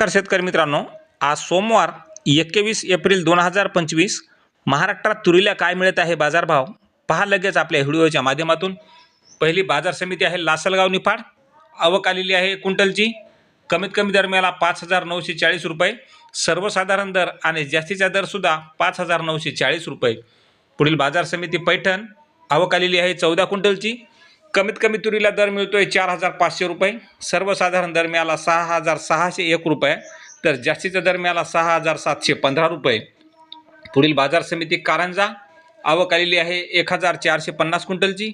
नमस्कार शेतकरी मित्रांनो. आज सोमवार एकवीस एप्रिल दोन हजार पंचवीस महाराष्ट्रात तुरीला काय मिळत आहे बाजारभाव? पहा लगेच आपल्या व्हिडिओच्या माध्यमातून. पहिली बाजार समिती आहे लासलगाव निफाड. आवक आलेली आहे क्विंटलची. कमीत कमी दरम्याला पाच हजार नऊशे चाळीस रुपये. सर्वसाधारण दर आणि जास्तीचा दरसुद्धा पाच हजार नऊशे चाळीस रुपये. पुढील बाजार समिती पैठण. आवक आलेली आहे चौदा क्विंटलची. कमीत कमी तुरीला दर मिळतोय चार हजार पाचशे रुपये. सर्वसाधारण दर मिळाला सहा हजार सहाशे एक रुपये. तर जास्तीचा दर मिळाला सहा हजार सातशे पंधरा रुपये. पुढील बाजार समिती कारंजा. आवक आलेली आहे एक हजार चारशे पन्नास क्विंटलची.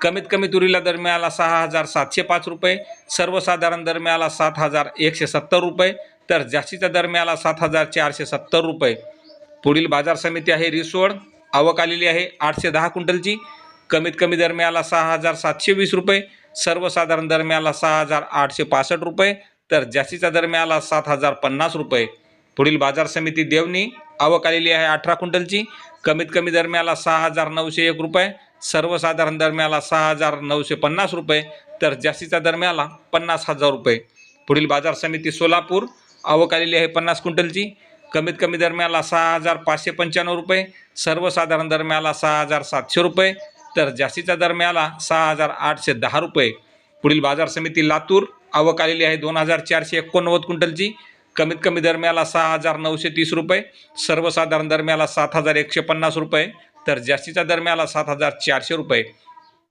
कमीत कमी तुरीला दर मिळाला सहा हजार सातशे पाच रुपये. सर्वसाधारण दर मिळाला सात हजार एकशे सत्तर रुपये. तर जास्तीचा दर मिळाला सात हजार चारशे सत्तर रुपये. पुढील बाजार समिती आहे रिसोड. आवक आलेली आहे आठशे दहा क्विंटलची. कमीत कमी दरम्याला सहा हजार सातशे वीस रुपये सर्वसाधारण दरम्याला सहा हजार आठशे पासष्ट रुपये तर जास्तीचा दरम्याला सात हजार पन्नास रुपये. पुढील बाजार समिती देवणी आवक आलेली आहे अठरा क्विंटलची. कमीत कमी दरम्याला सहा हजार नऊशे एक रुपये सर्वसाधारण दरम्याला सहा हजार नऊशे पन्नास रुपये तर जास्तीचा दरम्याला पन्नास हजार रुपये. पुढील बाजार समिती सोलापूर आवक आलेली आहे पन्नास क्विंटलची. कमीत कमी दरम्याला सहा हजार पाचशे पंच्याण्णव रुपये सर्वसाधारण दरम्याला सहा हजार सातशे रुपये तर जास्तीचा दर मिळाला सहा हजार आठशे दहा रुपये. पुढील बाजार समिती लातूर आवक आलेली आहे दोन हजार चारशे एकोणनव्वद क्विंटलची. कमीत कमी दर मिळाला सहा हजार नऊशे तीस रुपये. सर्वसाधारण दर मिळाला सात हजार एकशे पन्नास रुपये. तर जास्तीचा दर मिळाला सात हजार चारशे रुपये.